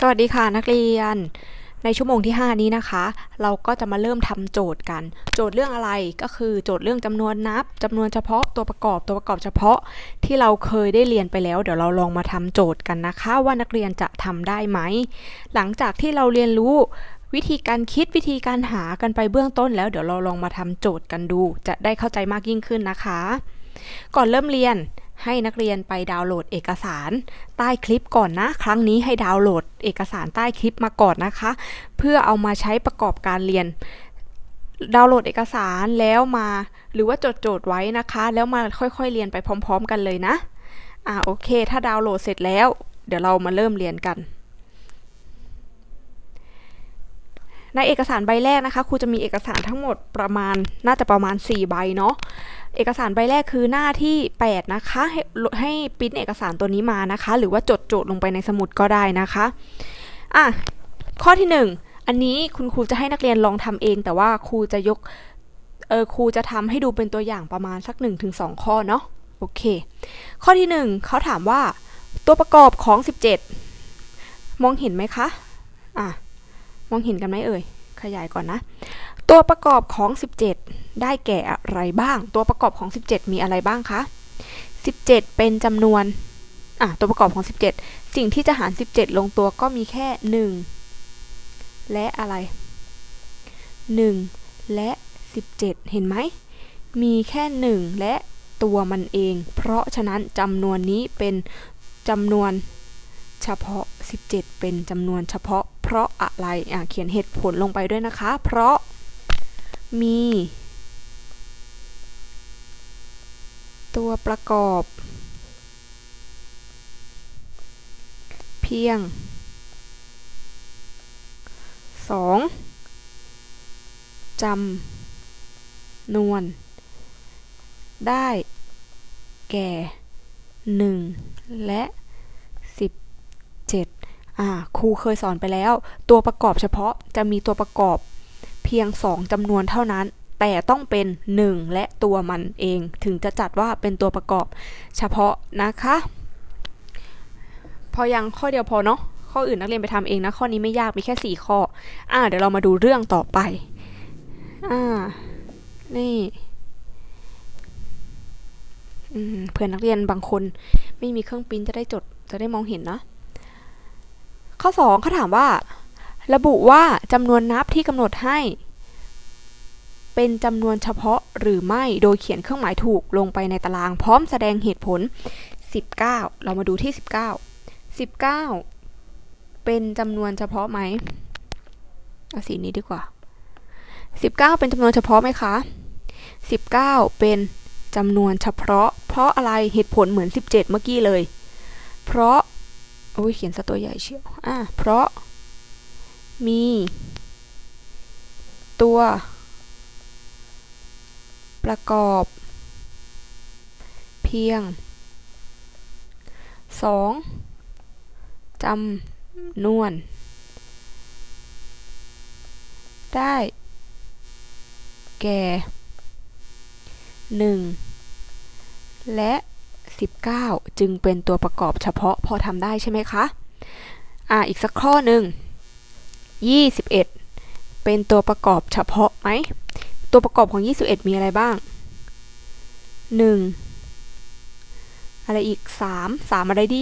สวัสดีค่ะนักเรียน ในชั่วโมงที่ 5 นี้นะคะ เราก็จะมาเริ่มทำโจทย์กัน โจทย์เรื่องอะไรก็คือโจทย์เรื่องจำนวนนับจำนวนเฉพาะตัวประกอบตัวประกอบเฉพาะที่เราเคยได้เรียนไปแล้ว เดี๋ยวเราลองมาทำโจทย์กันนะคะ ว่านักเรียนจะทำได้ไหม หลังจากที่เราเรียนรู้วิธีการคิดวิธีการหากันไปเบื้องต้นแล้วเดี๋ยวเราลองมาทำโจทย์กันดู จะได้เข้าใจมากยิ่งขึ้นนะคะ ก่อนเริ่มเรียน ให้นักเรียนไปดาวน์โหลดเอกสารใต้คลิปก่อนนะ ครั้งนี้ให้ดาวน์โหลดเอกสารใต้คลิปมาก่อนนะคะ เพื่อเอามาใช้ประกอบการเรียน ดาวน์โหลดเอกสารแล้วมา หรือว่าจดโจทย์ไว้นะคะ แล้วมาค่อยๆเรียนไปพร้อม ๆ กันเลยนะอ่าโอเค ถ้าดาวน์โหลดเสร็จแล้ว เดี๋ยวเรามาเริ่มเรียนกัน ในเอกสารใบแรกนะคะครูจะมีเอกสารทั้งหมดประมาณน่าจะประมาณ 4 ใบเนาะเอกสารใบแรกคือหน้าที่ 8 นะคะ ให้ให้ปิ้นเอกสารตัวนี้มานะคะ หรือว่าจดโจทย์ลงไปในสมุดก็ได้นะคะอะข้อที่ 1 อันนี้คุณครูจะให้นักเรียนลองทำเอง แต่ว่าครูจะยกเออครูจะทำให้ดูเป็นตัวอย่างประมาณสัก 1-2 ข้อเนาะโอเค ข้อที่ 1เขาถามว่าตัวประกอบของ 17 มองเห็นไหมคะอะ มองเห็นกันไหมเอ่ย ขยายก่อนนะ ตัวประกอบของ 17 ได้แก่อะไรบ้าง ตัวประกอบของ 17 มีอะไรบ้างคะ 17 เป็นจำนวน อะ ตัวประกอบของ 17 สิ่งที่จะหาร 17 ลงตัวก็มีแค่ 1 และอะไร 1 และ 17 เห็นไหม มีแค่ 1 และตัวมันเอง เพราะฉะนั้นจำนวนนี้เป็นจำนวนเฉพาะ 17 เป็นจำนวนเฉพาะ เพราะอะไรอะเขียนเหตุผลลงไปด้วยนะคะ เพราะมี ตัวประกอบ เพียง 2 จำนวน ได้แก่ 1 และ 17 อ่าครูเคยสอนไปแล้ว ตัวประกอบเฉพาะจะมีตัวประกอบเพียง 2จำนวนเท่านั้น แต่ต้องเป็น 1 และตัวมันเอง ถึงจะจัดว่าเป็นตัวประกอบเฉพาะนะคะ พอยังข้อเดียวพอเนาะข้ออื่นนักเรียนไปทำเองนะ ข้อนี้ไม่ยากมีแค่ 4 ข้อ อ่าเดี๋ยวเรามาดูเรื่องต่อไป อ่า นี่เพื่อนนักเรียนบางคนไม่มีเครื่องปริ้นจะได้จดจะได้มองเห็นนะ ข้อ2เขาถามว่า ระบุว่าจำนวนนับที่กำหนดให้ เป็นจำนวนเฉพาะหรือไม่โดยเขียนเครื่องหมายถูกลงไปในตารางพร้อมแสดงเหตุผล 19 เรามาดูที่ 19 19 เป็นจำนวนเฉพาะไหมเอาสีนี้ดีกว่า 19 เป็นจำนวนเฉพาะไหมคะ 19 เป็นจำนวนเฉพาะ เพราะอะไรเหตุผลเหมือน 17 เมื่อกี้เลย เพราะ โอ้ยเขียนซะตัวใหญ่เชียวอะเพราะ มี ตัว ประกอบ เพียง 2จำนวน ได้ แก่ 1 และ 19 จึงเป็นตัวประกอบเฉพาะพอทำได้ใช่ไหมคะ อ่าอีกสักข้อหนึ่ง21 เป็นตัวประกอบเฉพาะไหม ตัวประกอบของ 21 มีอะไรบ้าง 1 อะไรอีก 3 3 อะไรดี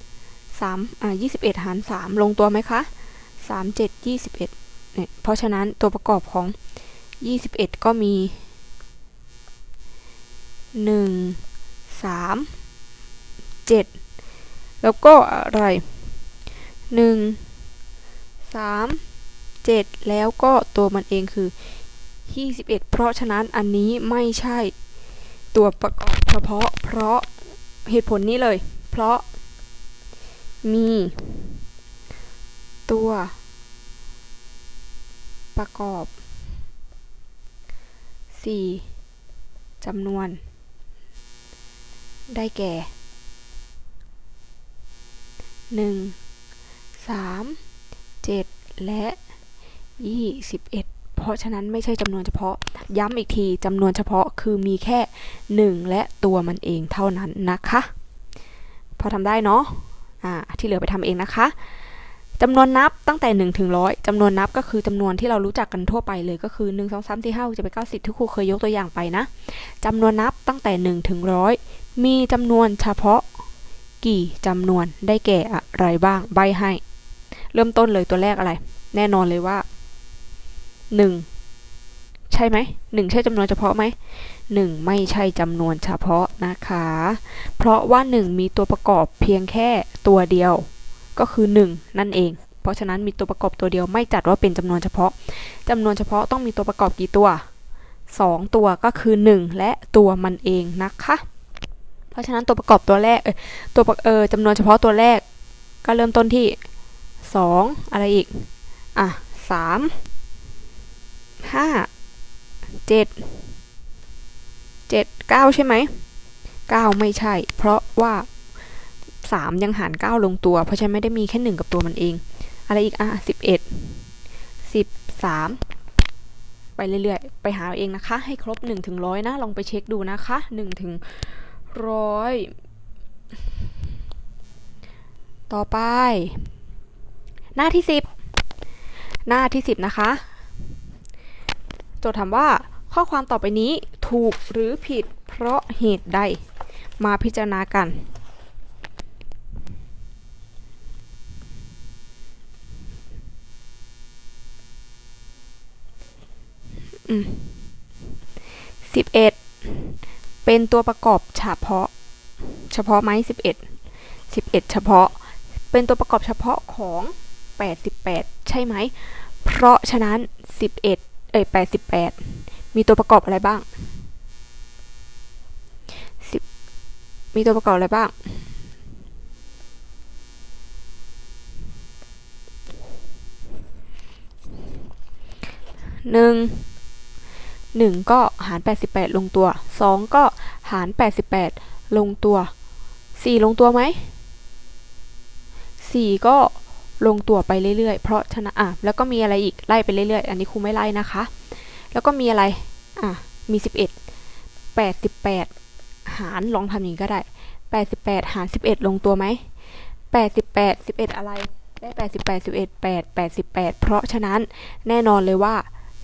21 3อ่า21 หาร 3 ลงตัวไหมคะ 3 7 21เนี่ยเพราะฉะนั้นตัวประกอบของ 21 ก็มีห นึ่งสามเจ็ดแล้วก็อะไรหนึ่งสามเจ็ดแล้วก็ตัวมันเองคือยี่สิบเอ็ดเพราะฉะนั้นอันนี้ไม่ใช่ตัวประกอบเฉพาะ เพราะเหตุผลนี้เลย เพราะมี ตัว ประกอบ 4จำนวน ได้แก่หนึ่งสามเจ็ดและยี่สิบเอ็ดเพราะฉะนั้นไม่ใช่จำนวนเฉพาะ ย้ำอีกทีจำนวนเฉพาะคือมีแค่หนึ่งและตัวมันเองเท่านั้นนะคะ พอทำได้เนาะอ่าที่เหลือไปทำเองนะคะจำนวนนับตั้งแต่1ถึงร้อยจำนวนนับก็คือจำนวนที่เรารู้จักกันทั่วไปเลยก็คือ 1 2 3 4 5 6 7 8 9 10 ที่ครูเคยยกตัวอย่างไปนะจำนวนนับตั้งแต่1ถึงร้อย มีจำนวนเฉพาะกี่จำนวนได้แก่อะไรบ้างใบให้ เริ่มต้นเลยตัวแรกอะไร แน่นอนเลยว่า 1 ใช่ไหมหนึ่งใช่จำนวนเฉพาะไหมหนึ่งไม่ใช่จำนวนเฉพาะนะคะ เพราะว่า 1 มีตัวประกอบเพียงแค่ตัวเดียว ก็คือ 1 นั่นเอง เพราะฉะนั้นมีตัวประกอบตัวเดียวไม่จัดว่าเป็นจำนวนเฉพาะจำนวนเฉพาะต้องมีตัวประกอบกี่ตัว 2 ตัวก็คือ 1 และตัวมันเองนะคะ เพราะฉะนั้นตัวประกอบตัวแรกเออตัวประเออจำนวนเฉพาะตัวแรก ก็เริ่มต้นที่ 2 อะไรอีก อะ3 5 7 7 9ใช่ไหม9ไม่ใช่ เพราะว่า3ยังหาร9ลงตัว เพราะฉะนั้นไม่ได้มีแค่1กับตัวมันเอง อะไรอีกอะ11 13ไปเรื่อยๆ ไปหาเอาเองนะคะ ให้ครบ1ถึง100นะ ลองไปเช็คดูนะคะ1ถึง 100ต่อไป หน้าที่10หน้าที่10นะคะ โจทย์ถามว่าข้อความต่อไปนี้ถูกหรือผิดเพราะเหตุใด มาพิจารณากันอืมสิบเอ็ด เป็นตัวประกอบเฉพาะ เฉพาะไหมสิบเอ็ดสิบเอ็ดเฉพาะ เป็นตัวประกอบเฉพาะของแปดสิบแปดใช่ไหม เพราะฉะนั้นสิบเอ็ดเอ้ยแปดสิบแปดมีตัวประกอบอะไรบ้างสิบมีตัวประกอบอะไรบ้างหนึ่ง หนึ่งก็หาร 88 ลงตัวสองก็หาร 88 ลงตัวสี่ลงตัวไหมสี่ก็ลงตัวไปเรื่อยๆ เพราะฉะนั้นอะแล้วก็มีอะไรอีกไล่ไปเรื่อยๆ อันนี้ครูไม่ไล่นะคะ แล้วก็มีอะไรอะมี 11 88 หารลองทำอย่างนี้ก็ได้ 88 หาร 11 ลงตัวไหม 88 11 อะไรได้ 88 11 8 88 เพราะฉะนั้นแน่นอนเลยว่า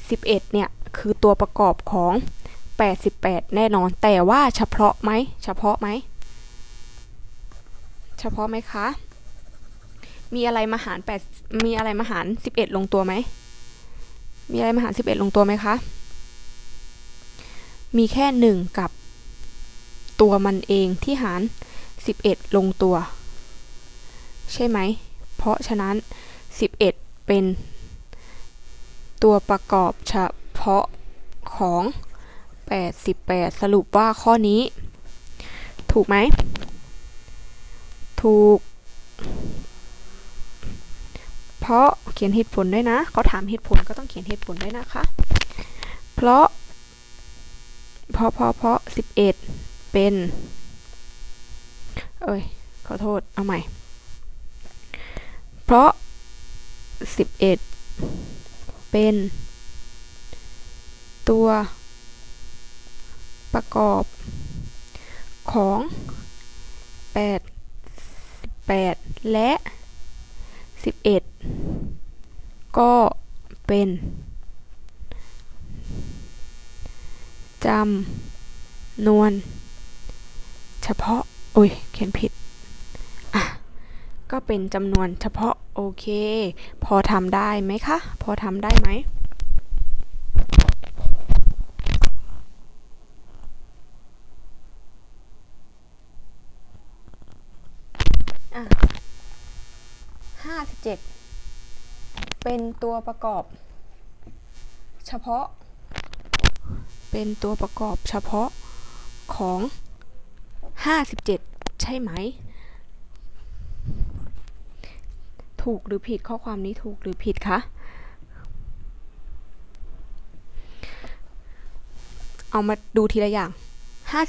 11 เนี่ย คือตัวประกอบของ 88 แน่นอน แต่ว่าเฉพาะไหม เฉพาะไหม เฉพาะไหมคะ มีอะไรมาหาร8มีอะไรมาหาร 11 ลงตัวไหม มีอะไรมาหาร 11 ลงตัวไหมคะ มีแค่ 1 กับตัวมันเองที่หาร 11 ลงตัว ใช่ไหม เพราะฉะนั้น 11 เป็นตัวประกอบเฉ พาะของ 88 สรุปว่าข้อนี้ ถูกไหม ถูก เพราะเขียนเหตุผลด้วยนะ เขาถามเหตุผลก็ต้องเขียนเหตุผลด้วยนะคะ เพราะ เพราะเพราะเพราะ11 เป็น เอ้ย ขอโทษ เอาใหม่ เพราะ 11 เป็น ตัวประกอบของ8 8และ 11 ก็เป็นจำนวน เฉพาะ โอ้ย เขียนผิด อะ ก็เป็นจำนวนเฉพาะ โอเค พอทำได้ไหมคะ พอทำได้ไหม 7 เป็นตัวประกอบ เฉพาะ เป็นตัวประกอบเฉพาะของ 57 ใช่ไหม ถูกหรือผิดข้อความนี้ถูกหรือผิดคะ เอามาดูทีละอย่าง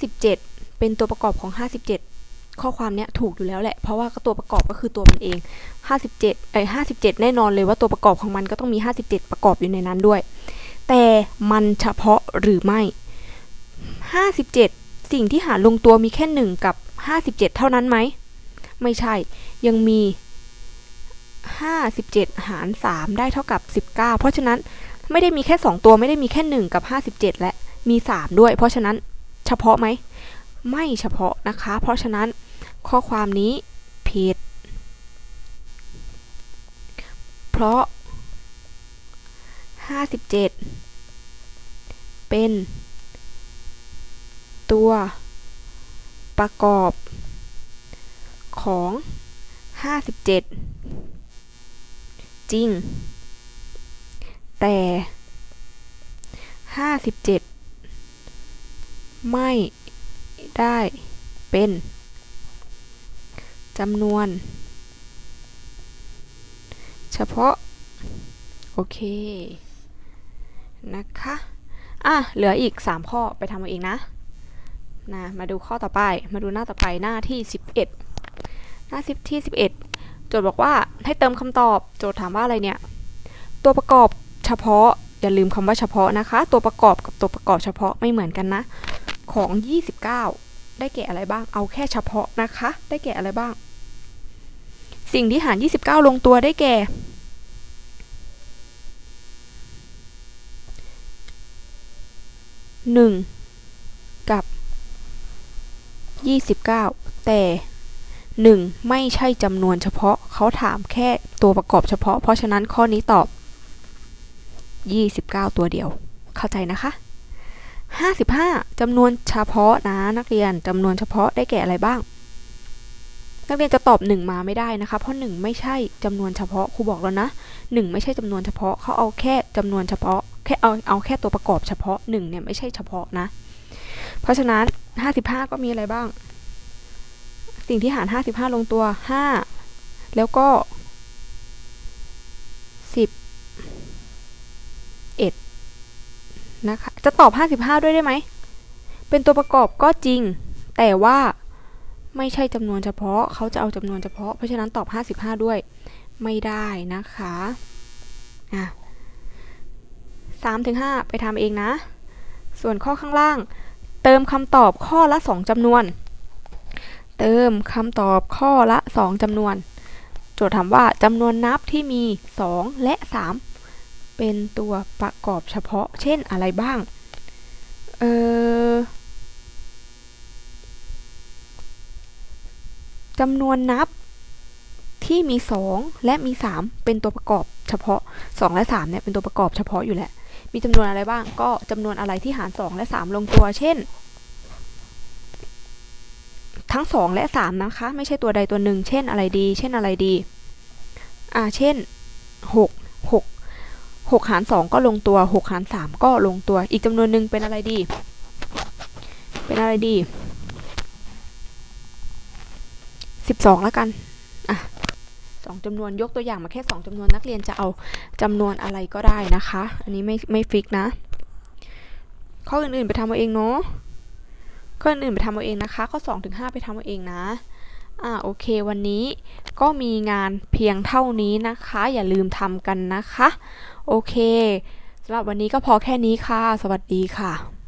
57 เป็นตัวประกอบของ 57 ข้อความเนี้ยถูกอยู่แล้วแหละ เพราะว่าก็ตัวประกอบก็คือตัวมันเอง 57เอ้ย57 แน่นอนเลยว่าตัวประกอบของมันก็ต้องมี 57 ประกอบอยู่ในนั้นด้วย แต่มันเฉพาะหรือไม่ 57 สิ่งที่หารลงตัวมีแค่ 1 กับ 57 เท่านั้นไหม ไม่ใช่ ยังมี 57 หาร 3 ได้เท่ากับ 19 เพราะฉะนั้นไม่ได้มีแค่ 2 ตัวไม่ได้มีแค่ 1 กับ 57 และมี 3 ด้วย เพราะฉะนั้นเฉพาะไหม ไม่เฉพาะนะคะ เพราะฉะนั้นข้อความนี้ผิด เพราะ 57 เป็น ตัวประกอบของ 57 จริง แต่ 57 ไม่ ได้เป็นจำนวน เฉพาะ โอเค นะคะ อะ เหลืออีก 3 ข้อไปทำเอาเองนะนะมาดูข้อต่อไป มาดูหน้าต่อไปหน้าที่ 11 หน้าสิบที่ 11 โจทย์บอกว่าให้เติมคำตอบ โจทย์ถามว่าอะไรเนี่ย ตัวประกอบเฉพาะ อย่าลืมคำว่าเฉพาะนะคะ ตัวประกอบกับตัวประกอบเฉพาะไม่เหมือนกันนะ ของ 29 ได้แก่อะไรบ้าง เอาแค่เฉพาะนะคะ ได้แก่อะไรบ้าง สิ่งที่หาร 29 ลงตัวได้แก่ 1 กับ 29 แต่ 1 ไม่ใช่จำนวนเฉพาะ เขาถามแค่ตัวประกอบเฉพาะ เพราะฉะนั้นข้อนี้ตอบ 29 ตัวเดียว เข้าใจนะคะ 55จำนวนเฉพาะนะนักเรียนจำนวนเฉพาะได้แก่อะไรบ้าง นักเรียนจะตอบ 1 มาไม่ได้นะคะ เพราะ 1 ไม่ใช่จำนวนเฉพาะครูบอกแล้วนะ 1 ไม่ใช่จำนวนเฉพาะเขาเอาแค่จำนวนเฉพาะแค่เอาเอาแค่ตัวประกอบเฉพาะ1เนี่ยไม่ใช่เฉพาะนะ เพราะฉะนั้น 55 ก็มีอะไรบ้าง สิ่งที่หาร 55 ลงตัว 5 แล้วก็11 นะคะ จะตอบ 55 ด้วยได้ไหม เป็นตัวประกอบก็จริง แต่ว่าไม่ใช่จำนวนเฉพาะ เขาจะเอาจำนวนเฉพาะ เพราะฉะนั้นตอบ 55 ด้วย ไม่ได้นะคะ อะ3ถึง5ไปทำเองนะ ส่วนข้อข้างล่าง เติมคำตอบข้อละ2จำนวน เติมคำตอบข้อละ2จำนวน โจทย์ถามว่าจำนวนนับที่มี2และ3 เป็นตัวประกอบเฉพาะ เช่นอะไรบ้าง เออจำนวนนับที่มี 2 และมี 3 เป็นตัวประกอบเฉพาะ 2 และ3เนี่ยเป็นตัวประกอบเฉพาะอยู่แหละ มีจำนวนอะไรบ้างก็จำนวนอะไรที่หาร 2 และ 3 ลงตัว เช่น ทั้ง 2 และ 3 นะคะ ไม่ใช่ตัวใดตัวหนึ่ง เช่นอะไรดี เช่นอะไรดี อ่า เช่น 6 6 หาร 2 ก็ลงตัว 6 หาร 3 ก็ลงตัว อีกจำนวนหนึ่งเป็นอะไรดี เป็นอะไรดี 12 แล้วกัน อะสองจำนวนยกตัวอย่างมาแค่ 2จำนวนนักเรียนจะเอาจำนวนอะไรก็ได้นะคะ อันนี้ไม่ไม่ฟิกนะ ข้ออื่นๆไปทำเอาเองเนาะข้ออื่นๆไปทำเอาเองนะคะ ข้อ2ถึง5ไปทำเอาเองนะ อ่าโอเควันนี้ก็มีงานเพียงเท่านี้นะคะ อย่าลืมทำกันนะคะ โอเคสำหรับวันนี้ก็พอแค่นี้ค่ะ สวัสดีค่ะ